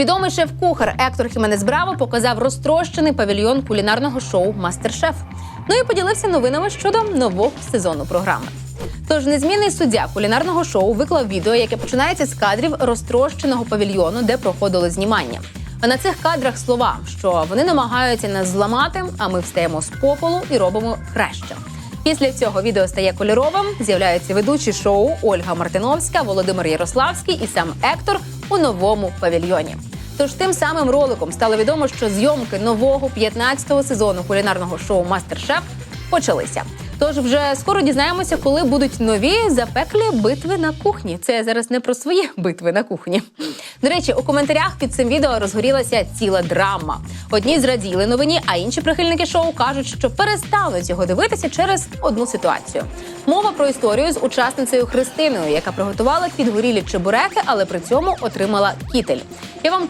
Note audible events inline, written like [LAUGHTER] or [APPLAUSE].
Відомий шеф-кухар Ектор Хіменес Браво показав розтрощений павільйон кулінарного шоу Мастер-шеф. Ну і поділився новинами щодо нового сезону програми. Тож незмінний суддя кулінарного шоу виклав відео, яке починається з кадрів розтрощеного павільйону, де проходило знімання. А на цих кадрах слова, що вони намагаються нас зламати, а ми встаємо з попелу і робимо краще. Після цього відео стає кольоровим. З'являються ведучі шоу Ольга Мартиновська, Володимир Ярославський і сам Ектор у новому павільйоні. Тож тим самим роликом стало відомо, що зйомки нового 15-го сезону кулінарного шоу Мастер-шеф почалися. Тож вже скоро дізнаємося, коли будуть нові запеклі битви на кухні. Це я зараз не про свої [LAUGHS] битви на кухні. До речі, у коментарях під цим відео розгорілася ціла драма. Одні зраділи новині, а інші прихильники шоу кажуть, що перестануть його дивитися через одну ситуацію. Мова про історію з учасницею Христиною, яка приготувала підгорілі чебуреки, але при цьому отримала кітель. Я вам